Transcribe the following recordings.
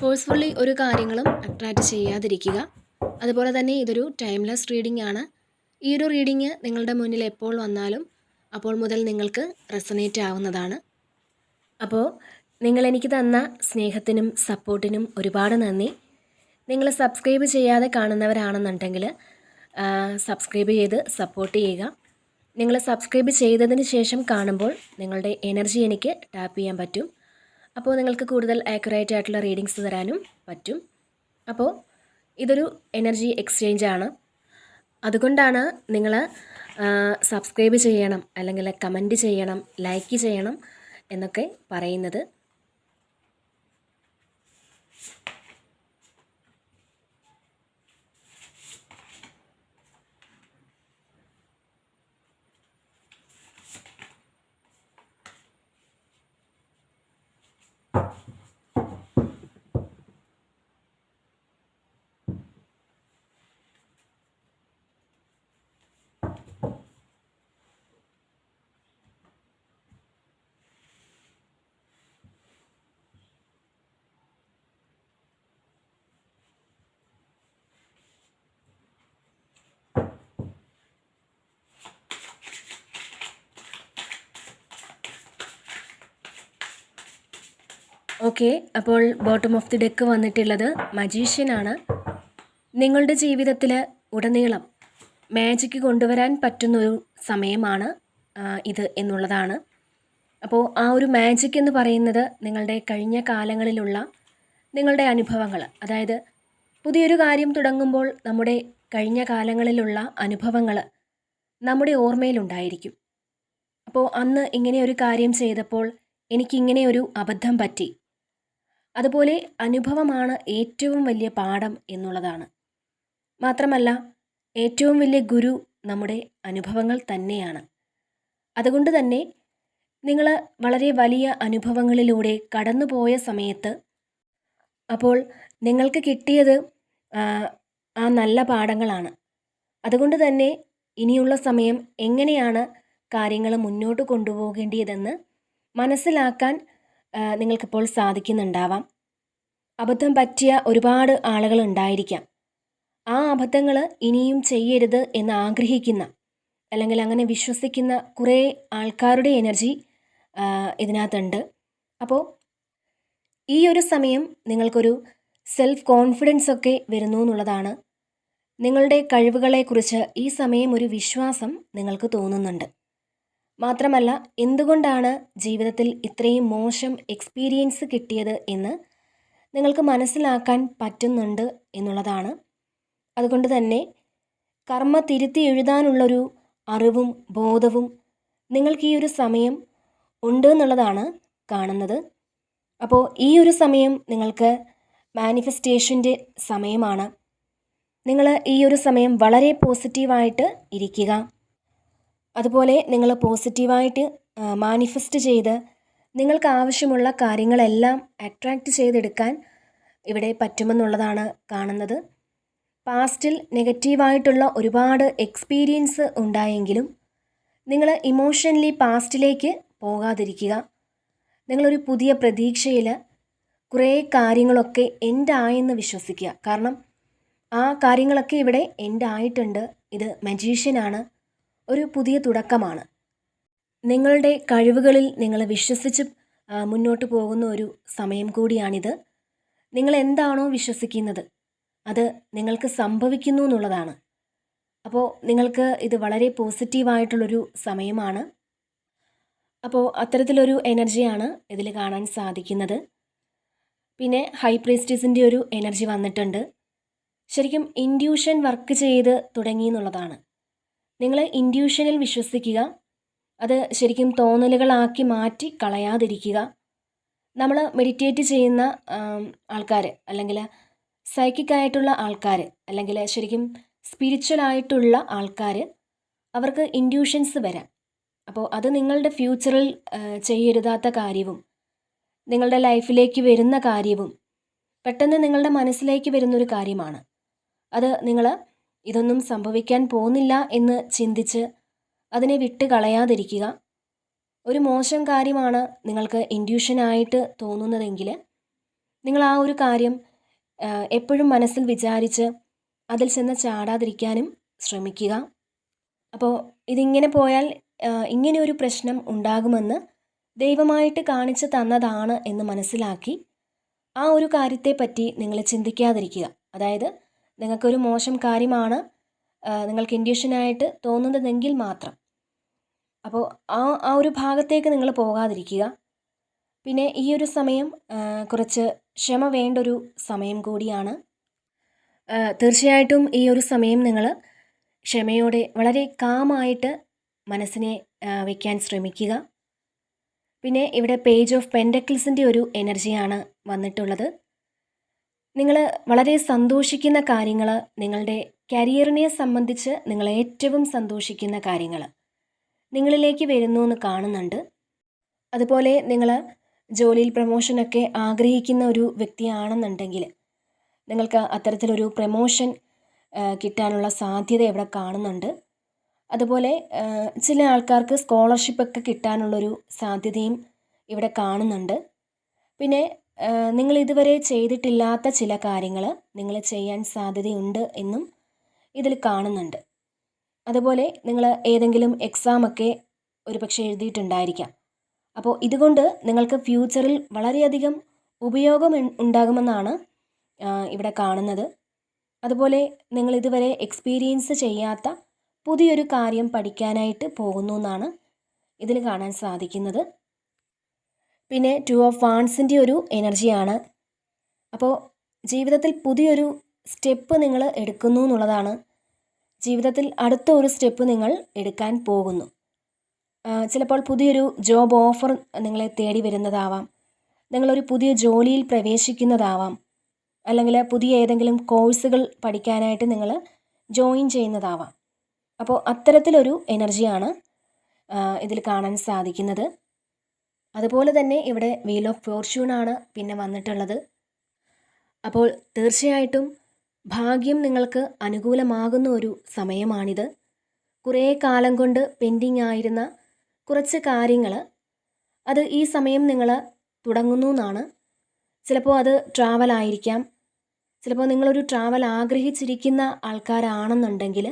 Forcefully ഒരു കാര്യങ്ങളും attract ചെയ്യാതിരിക്കുക. അതുപോലെ തന്നെ ഇതൊരു ടൈംലെസ് റീഡിംഗ് ആണ്. ഈ ഒരു റീഡിങ് നിങ്ങളുടെ മുന്നിൽ എപ്പോൾ വന്നാലും അപ്പോൾ മുതൽ നിങ്ങൾക്ക് റെസനേറ്റ് ആവുന്നതാണ്. അപ്പോൾ നിങ്ങൾ എനിക്ക് തന്ന സ്നേഹത്തിനും സപ്പോർട്ടിനും ഒരുപാട് നന്ദി. നിങ്ങൾ സബ്സ്ക്രൈബ് ചെയ്യാതെ കാണുന്നവരാണെന്നുണ്ടെങ്കിൽ സബ്സ്ക്രൈബ് ചെയ്ത് സപ്പോർട്ട് ചെയ്യുക. നിങ്ങൾ സബ്സ്ക്രൈബ് ചെയ്തതിന് ശേഷം കാണുമ്പോൾ നിങ്ങളുടെ എനർജി എനിക്ക് ടാപ്പ് ചെയ്യാൻ പറ്റും. അപ്പോൾ നിങ്ങൾക്ക് കൂടുതൽ ആക്യുറേറ്റ് ആയിട്ടുള്ള റീഡിങ്സ് തരാനും പറ്റും. അപ്പോൾ ഇതൊരു എനർജി എക്സ്ചേഞ്ച് ആണ്. അതുകൊണ്ടാണ് നിങ്ങൾ സബ്സ്ക്രൈബ് ചെയ്യണം അല്ലെങ്കിൽ കമന്റ് ചെയ്യണം ലൈക്ക് ചെയ്യണം എന്നൊക്കെ പറയുന്നത്. ഓക്കെ അപ്പോൾ ബോട്ടം ഓഫ് ദി ഡെക്ക് വന്നിട്ടുള്ളത് മജീഷ്യനാണ്. നിങ്ങളുടെ ജീവിതത്തിൽ ഉടനീളം മാജിക്ക് കൊണ്ടുവരാൻ പറ്റുന്നൊരു സമയമാണ് ഇത് എന്നുള്ളതാണ്. അപ്പോൾ ആ ഒരു മാജിക് എന്ന് പറയുന്നത് നിങ്ങളുടെ കഴിഞ്ഞ കാലങ്ങളിലുള്ള നിങ്ങളുടെ അനുഭവങ്ങൾ അതായത് പുതിയൊരു കാര്യം തുടങ്ങുമ്പോൾ നമ്മുടെ കഴിഞ്ഞ കാലങ്ങളിലുള്ള അനുഭവങ്ങൾ നമ്മുടെ ഓർമ്മയിലുണ്ടായിരിക്കും. അപ്പോൾ അന്ന് ഇങ്ങനെ ഒരു കാര്യം ചെയ്തപ്പോൾ എനിക്കിങ്ങനെ ഒരു അബദ്ധം പറ്റി. അതുപോലെ അനുഭവമാണ് ഏറ്റവും വലിയ പാഠം എന്നുള്ളതാണ്. മാത്രമല്ല ഏറ്റവും വലിയ ഗുരു നമ്മുടെ അനുഭവങ്ങൾ തന്നെയാണ്. അതുകൊണ്ട് തന്നെ നിങ്ങൾ വളരെ വലിയ അനുഭവങ്ങളിലൂടെ കടന്നുപോയ സമയത്ത് അപ്പോൾ നിങ്ങൾക്ക് കിട്ടിയത് ആ, നല്ല പാഠങ്ങളാണ്. അതുകൊണ്ട് തന്നെ ഇനിയുള്ള സമയം എങ്ങനെയാണ് കാര്യങ്ങൾ മുന്നോട്ട് കൊണ്ടുപോകേണ്ടിയതെന്ന് മനസ്സിലാക്കാൻ നിങ്ങൾക്കിപ്പോൾ സാധിക്കുന്നുണ്ടാവാം. അബദ്ധം പറ്റിയ ഒരുപാട് ആളുകൾ ഉണ്ടായിരിക്കാം ആ അബദ്ധങ്ങൾ ഇനിയും ചെയ്യരുത് എന്ന് ആഗ്രഹിക്കുന്ന അല്ലെങ്കിൽ അങ്ങനെ വിശ്വസിക്കുന്ന കുറേ ആൾക്കാരുടെ എനർജി ഇതിനകത്തുണ്ട്. അപ്പോൾ ഈ ഒരു സമയം നിങ്ങൾക്കൊരു സെൽഫ് കോൺഫിഡൻസ് ഒക്കെ വരുന്നു എന്നുള്ളതാണ്. നിങ്ങളുടെ കഴിവുകളെക്കുറിച്ച് ഈ സമയം ഒരു വിശ്വാസം നിങ്ങൾക്ക് തോന്നുന്നുണ്ട്. മാത്രമല്ല എന്തുകൊണ്ടാണ് ജീവിതത്തിൽ ഇത്രയും മോശം എക്സ്പീരിയൻസ് കിട്ടിയത് എന്ന് നിങ്ങൾക്ക് മനസ്സിലാക്കാൻ പറ്റുന്നുണ്ട് എന്നുള്ളതാണ്. അതുകൊണ്ട് തന്നെ കർമ്മ തിരുത്തി എഴുതാനുള്ളൊരു അറിവും ബോധവും നിങ്ങൾക്ക് ഈ ഒരു സമയം ഉണ്ട് എന്നുള്ളതാണ് കാണുന്നത്. അപ്പോൾ ഈ ഒരു സമയം നിങ്ങൾക്ക് മാനിഫെസ്റ്റേഷന്റെ സമയമാണ്. നിങ്ങൾ ഈ ഒരു സമയം വളരെ പോസിറ്റീവായിട്ട് ഇരിക്കുക. അതുപോലെ നിങ്ങൾ പോസിറ്റീവായിട്ട് മാനിഫെസ്റ്റ് ചെയ്ത് നിങ്ങൾക്ക് ആവശ്യമുള്ള കാര്യങ്ങളെല്ലാം അട്രാക്റ്റ് ചെയ്തെടുക്കാൻ ഇവിടെ പറ്റുമെന്നുള്ളതാണ് കാണുന്നത്. പാസ്റ്റിൽ നെഗറ്റീവായിട്ടുള്ള ഒരുപാട് എക്സ്പീരിയൻസ് ഉണ്ടായെങ്കിലും നിങ്ങൾ ഇമോഷണലി പാസ്റ്റിലേക്ക് പോകാതിരിക്കുക. നിങ്ങളൊരു പുതിയ പ്രതീക്ഷയിൽ കുറേ കാര്യങ്ങളൊക്കെ എന്റെ വിശ്വസിക്കുക. കാരണം ആ കാര്യങ്ങളൊക്കെ ഇവിടെ എന്റെ ആയിട്ടുണ്ട് ഇത് മജീഷ്യനാണ്. ഒരു പുതിയ തുടക്കമാണ്. നിങ്ങളുടെ കഴിവുകളിൽ നിങ്ങൾ വിശ്വസിച്ച് മുന്നോട്ട് പോകുന്ന ഒരു സമയം കൂടിയാണിത്. നിങ്ങൾ എന്താണോ വിശ്വസിക്കുന്നത് അത് നിങ്ങൾക്ക് സംഭവിക്കുന്നു എന്നുള്ളതാണ്. അപ്പോൾ നിങ്ങൾക്ക് ഇത് വളരെ പോസിറ്റീവായിട്ടുള്ളൊരു സമയമാണ്. അപ്പോൾ അത്തരത്തിലൊരു എനർജിയാണ് ഇതിൽ കാണാൻ സാധിക്കുന്നത്. പിന്നെ ഹൈ പ്രീസ്റ്റീസിന്റെ ഒരു എനർജി വന്നിട്ടുണ്ട്. ശരിക്കും ഇൻഡ്യൂഷൻ വർക്ക് ചെയ്ത് തുടങ്ങി എന്നുള്ളതാണ്. നിങ്ങൾ ഇൻഡ്യൂഷനിൽ വിശ്വസിക്കുക. അത് ശരിക്കും തോന്നലുകളാക്കി മാറ്റി കളയാതിരിക്കുക. നമ്മൾ മെഡിറ്റേറ്റ് ചെയ്യുന്ന ആൾക്കാർ അല്ലെങ്കിൽ സൈക്കിക് ആയിട്ടുള്ള ആൾക്കാർ അല്ലെങ്കിൽ ശരിക്കും സ്പിരിച്വൽ ആയിട്ടുള്ള ആൾക്കാർ അവർക്ക് ഇൻഡ്യൂഷൻസ് വരാം. അപ്പോൾ അത് നിങ്ങളുടെ ഫ്യൂച്ചറിൽ ചെയ്യരുതാത്ത കാര്യവും നിങ്ങളുടെ ലൈഫിലേക്ക് വരുന്ന കാര്യവും പെട്ടെന്ന് നിങ്ങളുടെ മനസ്സിലേക്ക് വരുന്നൊരു കാര്യമാണ്. അത് നിങ്ങൾ ഇതൊന്നും സംഭവിക്കാൻ പോകുന്നില്ല എന്ന് ചിന്തിച്ച് അതിനെ വിട്ട് കളയാതിരിക്കുക. ഒരു മോശം കാര്യമാണ് നിങ്ങൾക്ക് ഇൻഡ്യൂഷനായിട്ട് തോന്നുന്നതെങ്കിൽ നിങ്ങൾ ആ ഒരു കാര്യം എപ്പോഴും മനസ്സിൽ വിചാരിച്ച് അതിൽ ചെന്ന് ചാടാതിരിക്കാനും ശ്രമിക്കുക. അപ്പോൾ ഇതിങ്ങനെ പോയാൽ ഇങ്ങനെ ഒരു പ്രശ്നം ഉണ്ടാകുമെന്ന് ദൈവമായിട്ട് കാണിച്ചു തന്നതാണ് എന്ന് മനസ്സിലാക്കി ആ ഒരു കാര്യത്തെപ്പറ്റി നിങ്ങൾ ചിന്തിക്കാതിരിക്കുക. അതായത് നിങ്ങൾക്കൊരു മോശം കാര്യമാണ് നിങ്ങൾക്ക് ഇൻഡ്യൂഷനായിട്ട് തോന്നുന്നതെങ്കിൽ മാത്രം. അപ്പോൾ ആ ആ ഒരു ഭാഗത്തേക്ക് നിങ്ങൾ പോകാതിരിക്കുക. പിന്നെ ഈ ഒരു സമയം കുറച്ച് ക്ഷമ വേണ്ടൊരു സമയം കൂടിയാണ്. തീർച്ചയായിട്ടും ഈ ഒരു സമയം നിങ്ങൾ ക്ഷമയോടെ വളരെ കാമായിട്ട് മനസ്സിനെ വയ്ക്കാൻ ശ്രമിക്കുക. പിന്നെ ഇവിടെ പേജ് ഓഫ് പെൻഡക്കിൾസിന്റെ ഒരു എനർജിയാണ് വന്നിട്ടുള്ളത്. നിങ്ങൾ വളരെ സന്തോഷിക്കുന്ന കാര്യങ്ങൾ നിങ്ങളുടെ കരിയറിനെ സംബന്ധിച്ച് നിങ്ങൾ ഏറ്റവും സന്തോഷിക്കുന്ന കാര്യങ്ങൾ നിങ്ങളിലേക്ക് വരുന്നു എന്ന് കാണുന്നുണ്ട്. അതുപോലെ നിങ്ങൾ ജോലിയിൽ പ്രമോഷനൊക്കെ ആഗ്രഹിക്കുന്ന ഒരു വ്യക്തിയാണെന്നുണ്ടെങ്കിൽ നിങ്ങൾക്ക് അത്തരത്തിലൊരു പ്രമോഷൻ കിട്ടാനുള്ള സാധ്യത ഇവിടെ കാണുന്നുണ്ട്. അതുപോലെ ചില ആൾക്കാർക്ക് സ്കോളർഷിപ്പൊക്കെ കിട്ടാനുള്ളൊരു സാധ്യതയും ഇവിടെ കാണുന്നുണ്ട്. പിന്നെ നിങ്ങൾ ഇതുവരെ ചെയ്തിട്ടില്ലാത്ത ചില കാര്യങ്ങൾ നിങ്ങൾ ചെയ്യാൻ സാധ്യതയുണ്ട് എന്നും ഇതിൽ കാണുന്നുണ്ട്. അതുപോലെ നിങ്ങൾ ഏതെങ്കിലും എക്സാമൊക്കെ ഒരുപക്ഷെ എഴുതിയിട്ടുണ്ടായിരിക്കാം. അപ്പോൾ ഇതുകൊണ്ട് നിങ്ങൾക്ക് ഫ്യൂച്ചറിൽ വളരെയധികം ഉപയോഗം ഉണ്ടാകുമെന്നാണ് ഇവിടെ കാണുന്നത്. അതുപോലെ നിങ്ങൾ ഇതുവരെ എക്സ്പീരിയൻസ് ചെയ്യാത്ത പുതിയൊരു കാര്യം പഠിക്കാനായിട്ട് പോകുന്നു എന്നാണ് ഇതിൽ കാണാൻ സാധിക്കുന്നത്. പിന്നെ ടു ഓഫ് വാൺസിന്റെ ഒരു എനർജിയാണ് അപ്പോൾ ജീവിതത്തിൽ പുതിയൊരു സ്റ്റെപ്പ് നിങ്ങൾ എടുക്കുന്നു എന്നുള്ളതാണ്. ജീവിതത്തിൽ അടുത്ത ഒരു സ്റ്റെപ്പ് നിങ്ങൾ എടുക്കാൻ പോകുന്നു. ചിലപ്പോൾ പുതിയൊരു ജോബ് ഓഫർ നിങ്ങളെ തേടി വരുന്നതാവാം. നിങ്ങളൊരു പുതിയ ജോലിയിൽ പ്രവേശിക്കുന്നതാവാം. അല്ലെങ്കിൽ പുതിയ ഏതെങ്കിലും കോഴ്സുകൾ പഠിക്കാനായിട്ട് നിങ്ങൾ ജോയിൻ ചെയ്യുന്നതാവാം. അപ്പോൾ അത്തരത്തിലൊരു എനർജിയാണ് ഇതിൽ കാണാൻ സാധിക്കുന്നത്. അതുപോലെ തന്നെ ഇവിടെ വീൽ ഓഫ് ഫോർച്യൂൺ ആണ് പിന്നെ വന്നിട്ടുള്ളത്. അപ്പോൾ തീർച്ചയായിട്ടും ഭാഗ്യം നിങ്ങൾക്ക് അനുകൂലമാകുന്ന ഒരു സമയമാണിത്. കുറേ കാലം കൊണ്ട് പെൻഡിങ് ആയിരുന്ന കുറച്ച് കാര്യങ്ങൾ അത് ഈ സമയം നിങ്ങൾ തുടങ്ങുന്നു എന്നാണ്. ചിലപ്പോൾ അത് ട്രാവൽ ആയിരിക്കാം. ചിലപ്പോൾ നിങ്ങളൊരു ട്രാവൽ ആഗ്രഹിച്ചിരിക്കുന്ന ആൾക്കാരാണെന്നുണ്ടെങ്കിൽ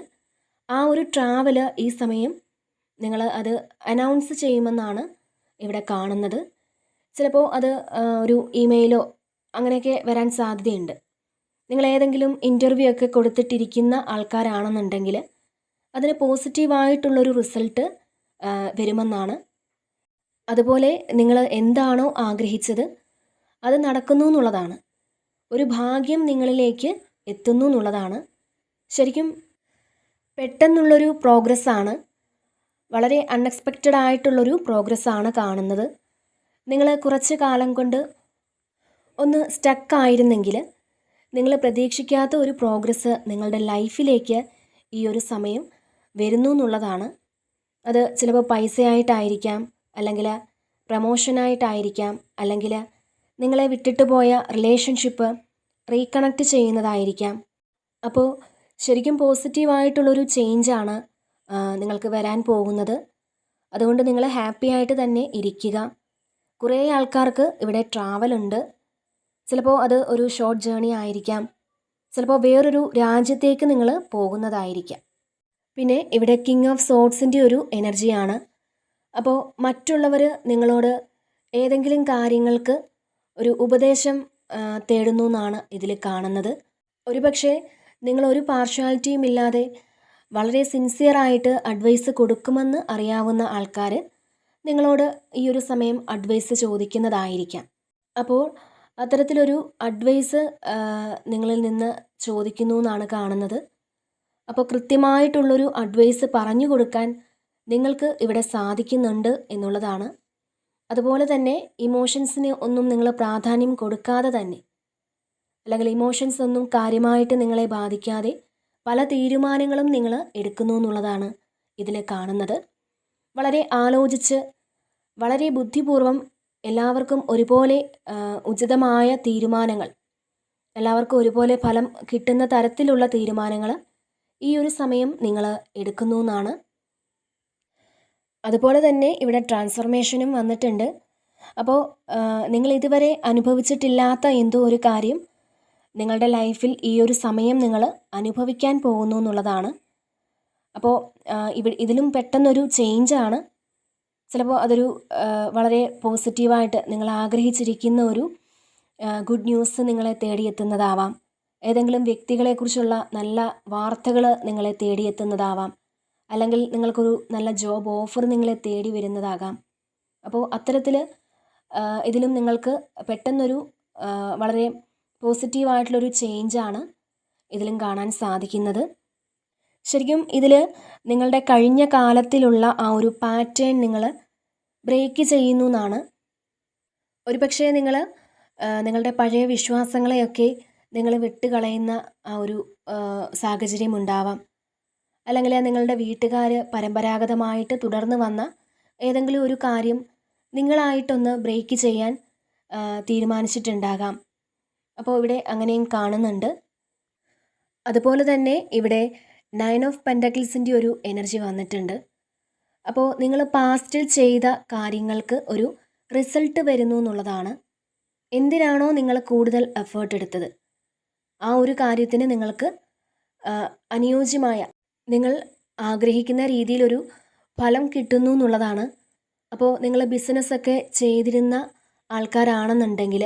ആ ഒരു ട്രാവൽ ഈ സമയം നിങ്ങൾ അത് അനൗൺസ് ചെയ്യുമെന്നാണ് ഇവിടെ കാണുന്നത്. ചിലപ്പോൾ അത് ഒരു ഇമെയിലോ അങ്ങനെയൊക്കെ വരാൻ സാധ്യതയുണ്ട്. നിങ്ങൾ ഏതെങ്കിലും ഇന്റർവ്യൂ ഒക്കെ കൊടുത്തിട്ടിരിക്കുന്ന ആൾക്കാരാണെന്നുണ്ടെങ്കിൽ അതിന് പോസിറ്റീവായിട്ടുള്ളൊരു റിസൾട്ട് വരുമെന്നാണ്. അതുപോലെ നിങ്ങൾ എന്താണോ ആഗ്രഹിച്ചത് അത് നടക്കുന്നു എന്നുള്ളതാണ്. ഒരു ഭാഗ്യം നിങ്ങളിലേക്ക് എത്തുന്നു എന്നുള്ളതാണ്. ശരിക്കും പെട്ടെന്നുള്ളൊരു പ്രോഗ്രസ്സാണ് വളരെ അൺഎക്സ്പെക്റ്റഡ് ആയിട്ടുള്ളൊരു പ്രോഗ്രസ്സാണ് കാണുന്നത്. നിങ്ങൾ കുറച്ച് കാലം കൊണ്ട് ഒന്ന് സ്റ്റക്കായിരുന്നെങ്കിൽ നിങ്ങൾ പ്രതീക്ഷിക്കാത്ത ഒരു പ്രോഗ്രസ് നിങ്ങളുടെ ലൈഫിലേക്ക് ഈ ഒരു സമയം വരുന്നു എന്നുള്ളതാണ്. അത് ചിലപ്പോൾ പൈസയായിട്ടായിരിക്കാം അല്ലെങ്കിൽ പ്രമോഷനായിട്ടായിരിക്കാം അല്ലെങ്കിൽ നിങ്ങളെ വിട്ടിട്ട് പോയ റിലേഷൻഷിപ്പ് റീകണക്ട് ചെയ്യുന്നതായിരിക്കാം. അപ്പോൾ ശരിക്കും പോസിറ്റീവായിട്ടുള്ളൊരു ചേഞ്ചാണ് നിങ്ങൾക്ക് വരാൻ പോകുന്നത്. അതുകൊണ്ട് നിങ്ങൾ ഹാപ്പി ആയിട്ട് തന്നെ ഇരിക്കുക. കുറേ ആൾക്കാർക്ക് ഇവിടെ ട്രാവൽ ഉണ്ട്. ചിലപ്പോൾ അത് ഒരു ഷോർട്ട് ജേണി ആയിരിക്കാം. ചിലപ്പോൾ വേറൊരു രാജ്യത്തേക്ക് നിങ്ങൾ പോകുന്നതായിരിക്കാം. പിന്നെ ഇവിടെ കിങ് ഓഫ് സോട്ട്സിന്റെ ഒരു എനർജിയാണ് അപ്പോൾ മറ്റുള്ളവർ നിങ്ങളോട് ഏതെങ്കിലും കാര്യങ്ങൾക്ക് ഒരു ഉപദേശം തേടുന്നു എന്നാണ് ഇതിൽ കാണുന്നത്. ഒരുപക്ഷെ നിങ്ങൾ ഒരു ഇല്ലാതെ വളരെ സിൻസിയറായിട്ട് അഡ്വൈസ് കൊടുക്കുമെന്ന് അറിയാവുന്ന ആൾക്കാർ നിങ്ങളോട് ഈ ഒരു സമയം അഡ്വൈസ് ചോദിക്കുന്നതായിരിക്കാം. അപ്പോൾ അത്തരത്തിലൊരു അഡ്വൈസ് നിങ്ങളിൽ നിന്ന് ചോദിക്കുന്നു എന്നാണ് കാണുന്നത്. അപ്പോൾ കൃത്യമായിട്ടുള്ളൊരു അഡ്വൈസ് പറഞ്ഞു കൊടുക്കാൻ നിങ്ങൾക്ക് ഇവിടെ സാധിക്കുന്നുണ്ട് എന്നുള്ളതാണ്. അതുപോലെ തന്നെ ഇമോഷൻസിന് ഒന്നും നിങ്ങൾ പ്രാധാന്യം കൊടുക്കാതെ തന്നെ അല്ലെങ്കിൽ ഇമോഷൻസ് ഒന്നും കാര്യമായിട്ട് നിങ്ങളെ ബാധിക്കാതെ പല തീരുമാനങ്ങളും നിങ്ങൾ എടുക്കുന്നു എന്നുള്ളതാണ് ഇതിൽ കാണുന്നത്. വളരെ ആലോചിച്ച് വളരെ ബുദ്ധിപൂർവം എല്ലാവർക്കും ഒരുപോലെ ഉചിതമായ തീരുമാനങ്ങൾ എല്ലാവർക്കും ഒരുപോലെ ഫലം കിട്ടുന്ന തരത്തിലുള്ള തീരുമാനങ്ങൾ ഈ ഒരു സമയം നിങ്ങൾ എടുക്കുന്നു എന്നാണ്. അതുപോലെ തന്നെ ഇവിടെ ട്രാൻസ്ഫർമേഷനും വന്നിട്ടുണ്ട്. അപ്പോൾ നിങ്ങൾ ഇതുവരെ അനുഭവിച്ചിട്ടില്ലാത്ത എന്തോ ഒരു കാര്യം നിങ്ങളുടെ ലൈഫിൽ ഈ ഒരു സമയം നിങ്ങൾ അനുഭവിക്കാൻ പോകുന്നു എന്നുള്ളതാണ്. അപ്പോൾ ഇവ ഇതിലും പെട്ടെന്നൊരു ചേഞ്ചാണ് ചിലപ്പോൾ അതൊരു വളരെ പോസിറ്റീവായിട്ട് നിങ്ങൾ ആഗ്രഹിച്ചിരിക്കുന്ന ഒരു ഗുഡ് ന്യൂസ് നിങ്ങളെ തേടിയെത്തുന്നതാവാം. ഏതെങ്കിലും വ്യക്തികളെക്കുറിച്ചുള്ള നല്ല വാർത്തകൾ നിങ്ങളെ തേടിയെത്തുന്നതാവാം. അല്ലെങ്കിൽ നിങ്ങൾക്കൊരു നല്ല ജോബ് ഓഫർ നിങ്ങളെ തേടി വരുന്നതാകാം. അപ്പോൾ അത്തരത്തിൽ ഇതിലും നിങ്ങൾക്ക് പെട്ടെന്നൊരു വളരെ പോസിറ്റീവായിട്ടുള്ളൊരു ചേഞ്ചാണ് ഇതിലും കാണാൻ സാധിക്കുന്നത്. ശരിക്കും ഇതിൽ നിങ്ങളുടെ കഴിഞ്ഞ കാലത്തിലുള്ള ആ ഒരു പാറ്റേൺ നിങ്ങൾ ബ്രേക്ക് ചെയ്യുന്നു എന്നാണ്. ഒരുപക്ഷെ നിങ്ങൾ നിങ്ങളുടെ പഴയ വിശ്വാസങ്ങളെയൊക്കെ നിങ്ങൾ വിട്ടുകളയുന്ന ആ ഒരു സാഹചര്യം ഉണ്ടാവാം. അല്ലെങ്കിൽ നിങ്ങളുടെ വീട്ടുകാർ പരമ്പരാഗതമായിട്ട് തുടർന്ന് വന്ന ഏതെങ്കിലും ഒരു കാര്യം നിങ്ങളായിട്ടൊന്ന് ബ്രേക്ക് ചെയ്യാൻ തീരുമാനിച്ചിട്ടുണ്ടാകാം. അപ്പോൾ ഇവിടെ അങ്ങനെയും കാണുന്നുണ്ട്. അതുപോലെ തന്നെ ഇവിടെ നയൻ ഓഫ് പെൻഡക്കിൾസിന്റെ ഒരു എനർജി വന്നിട്ടുണ്ട്. അപ്പോൾ നിങ്ങൾ പാസ്റ്റിൽ ചെയ്ത കാര്യങ്ങൾക്ക് ഒരു റിസൾട്ട് വരുന്നു എന്നുള്ളതാണ്. എന്തിനാണോ നിങ്ങൾ കൂടുതൽ എഫേർട്ട് എടുത്തത്? ആ ഒരു കാര്യത്തിന് നിങ്ങൾക്ക് അനുയോജ്യമായ നിങ്ങൾ ആഗ്രഹിക്കുന്ന രീതിയിലൊരു ഫലം കിട്ടുന്നു എന്നുള്ളതാണ്. അപ്പോൾ നിങ്ങൾ ബിസിനസ്സൊക്കെ ചെയ്തിരുന്ന ആൾക്കാരാണെന്നുണ്ടെങ്കിൽ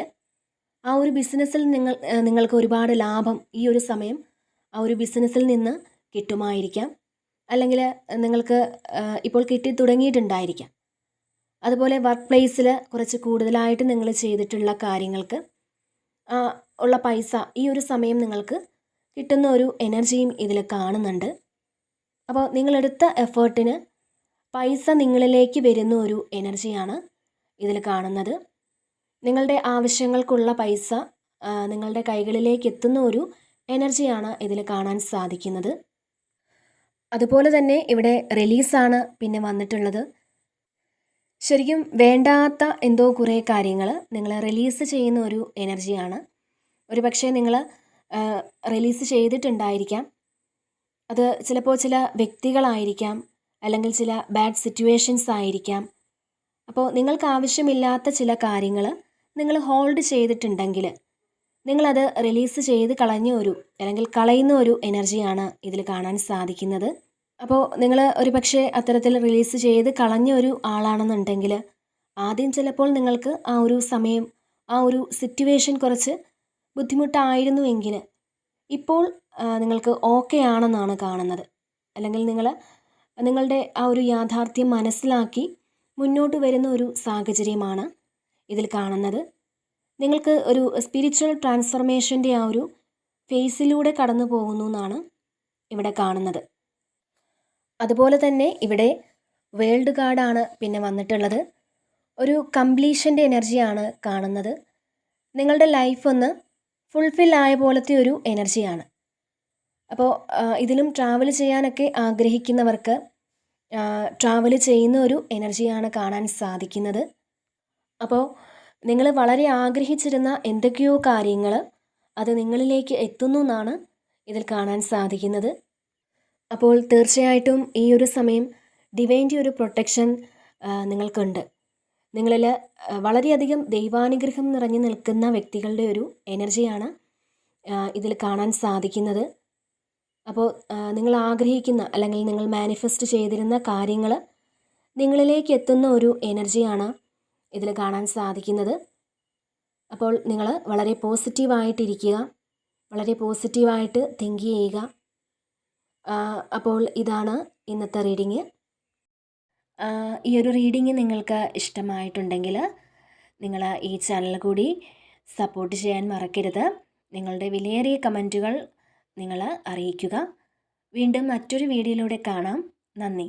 ആ ഒരു ബിസിനസ്സിൽ നിങ്ങൾ നിങ്ങൾക്ക് ഒരുപാട് ലാഭം ഈ ഒരു സമയം ആ ഒരു ബിസിനസ്സിൽ നിന്ന് കിട്ടുമായിരിക്കാം. അല്ലെങ്കിൽ നിങ്ങൾക്ക് ഇപ്പോൾ കിട്ടി തുടങ്ങിയിട്ടുണ്ടായിരിക്കാം. അതുപോലെ വർക്ക് പ്ലേസിൽ കുറച്ച് കൂടുതലായിട്ട് നിങ്ങൾ ചെയ്തിട്ടുള്ള കാര്യങ്ങൾക്ക് ഉള്ള പൈസ ഈ ഒരു സമയം നിങ്ങൾക്ക് കിട്ടുന്ന ഒരു എനർജിയും ഇതിൽ കാണുന്നുണ്ട്. അപ്പോൾ നിങ്ങളെടുത്ത എഫേർട്ടിന് പൈസ നിങ്ങളിലേക്ക് വരുന്ന ഒരു എനർജിയാണ് ഇതിൽ കാണുന്നത്. നിങ്ങളുടെ ആവശ്യങ്ങൾക്കുള്ള പൈസ നിങ്ങളുടെ കൈകളിലേക്ക് എത്തുന്ന ഒരു എനർജിയാണ് ഇതിൽ കാണാൻ സാധിക്കുന്നത്. അതുപോലെ തന്നെ ഇവിടെ റിലീസാണ് പിന്നെ വന്നിട്ടുള്ളത്. ശരിക്കും വേണ്ടാത്ത എന്തോ കുറേ കാര്യങ്ങൾ നിങ്ങൾ റിലീസ് ചെയ്യുന്ന ഒരു എനർജിയാണ്. ഒരു പക്ഷേ നിങ്ങൾ റിലീസ് ചെയ്തിട്ടുണ്ടായിരിക്കാം. അത് ചിലപ്പോൾ ചില വ്യക്തികളായിരിക്കാം അല്ലെങ്കിൽ ചില ബാഡ് സിറ്റുവേഷൻസ് ആയിരിക്കാം. അപ്പോൾ നിങ്ങൾക്ക് ആവശ്യമില്ലാത്ത ചില കാര്യങ്ങൾ നിങ്ങൾ ഹോൾഡ് ചെയ്തിട്ടുണ്ടെങ്കിൽ നിങ്ങളത് റിലീസ് ചെയ്ത് കളഞ്ഞ ഒരു അല്ലെങ്കിൽ കളയുന്ന ഒരു എനർജിയാണ് ഇതിൽ കാണാൻ സാധിക്കുന്നത്. അപ്പോൾ നിങ്ങൾ ഒരു പക്ഷേ അത്തരത്തിൽ റിലീസ് ചെയ്ത് കളഞ്ഞ ഒരു ആളാണെന്നുണ്ടെങ്കിൽ ആദ്യം ചിലപ്പോൾ നിങ്ങൾക്ക് ആ ഒരു സമയം ആ ഒരു സിറ്റുവേഷൻ കുറച്ച് ബുദ്ധിമുട്ടായിരുന്നുവെങ്കിൽ ഇപ്പോൾ നിങ്ങൾക്ക് ഓക്കെ ആണെന്നാണ് കാണുന്നത്. അല്ലെങ്കിൽ നിങ്ങൾ നിങ്ങളുടെ ആ ഒരു യാഥാർത്ഥ്യം മനസ്സിലാക്കി മുന്നോട്ട് വരുന്ന ഒരു സാഹചര്യമാണ് ഇതിൽ കാണുന്നത്. നിങ്ങൾക്ക് ഒരു സ്പിരിച്വൽ ട്രാൻസ്ഫർമേഷന്റെ ആ ഒരു ഫേസിലൂടെ കടന്നു പോകുന്നു എന്നാണ് ഇവിടെ കാണുന്നത്. അതുപോലെ തന്നെ ഇവിടെ വേൾഡ് കാർഡാണ് പിന്നെ വന്നിട്ടുള്ളത്. ഒരു കംപ്ലീഷന്റെ എനർജിയാണ് കാണുന്നത്. നിങ്ങളുടെ ലൈഫ് ഒന്ന് ഫുൾഫിൽ ആയ പോലത്തെ ഒരു എനർജിയാണ് അപ്പോൾ ഇതിലും ട്രാവൽ ചെയ്യാനൊക്കെ ആഗ്രഹിക്കുന്നവർക്ക് ട്രാവൽ ചെയ്യുന്ന ഒരു എനർജിയാണ് കാണാൻ സാധിക്കുന്നത്. അപ്പോൾ നിങ്ങൾ വളരെ ആഗ്രഹിച്ചിരുന്ന എന്തൊക്കെയോ കാര്യങ്ങൾ അത് നിങ്ങളിലേക്ക് എത്തുന്നു എന്നാണ് ഇതിൽ കാണാൻ സാധിക്കുന്നത്. അപ്പോൾ തീർച്ചയായിട്ടും ഈ ഒരു സമയം ഡിവൈന്റെ ഒരു പ്രൊട്ടക്ഷൻ നിങ്ങൾക്കുണ്ട്. നിങ്ങളിൽ വളരെയധികം ദൈവാനുഗ്രഹം നിറഞ്ഞു നിൽക്കുന്ന വ്യക്തികളുടെ ഒരു എനർജിയാണ് ഇതിൽ കാണാൻ സാധിക്കുന്നത്. അപ്പോൾ നിങ്ങൾ ആഗ്രഹിക്കുന്ന അല്ലെങ്കിൽ നിങ്ങൾ മാനിഫെസ്റ്റ് ചെയ്തിരുന്ന കാര്യങ്ങൾ നിങ്ങളിലേക്ക് എത്തുന്ന ഒരു എനർജിയാണ് ഇതിൽ കാണാൻ സാധിക്കുന്നത്. അപ്പോൾ നിങ്ങൾ വളരെ പോസിറ്റീവായിട്ടിരിക്കുക. വളരെ പോസിറ്റീവായിട്ട് തിങ്ക് ചെയ്യുക. അപ്പോൾ ഇതാണ് ഇന്നത്തെ റീഡിങ് ഈ ഒരു റീഡിങ് നിങ്ങൾക്ക് ഇഷ്ടമായിട്ടുണ്ടെങ്കിൽ നിങ്ങൾ ഈ ചാനൽ കൂടി സപ്പോർട്ട് ചെയ്യാൻ മറക്കരുത്. നിങ്ങളുടെ വിലയേറിയ കമന്റുകൾ നിങ്ങൾ അറിയിക്കുക. വീണ്ടും മറ്റൊരു വീഡിയോയിലൂടെ കാണാം. നന്ദി.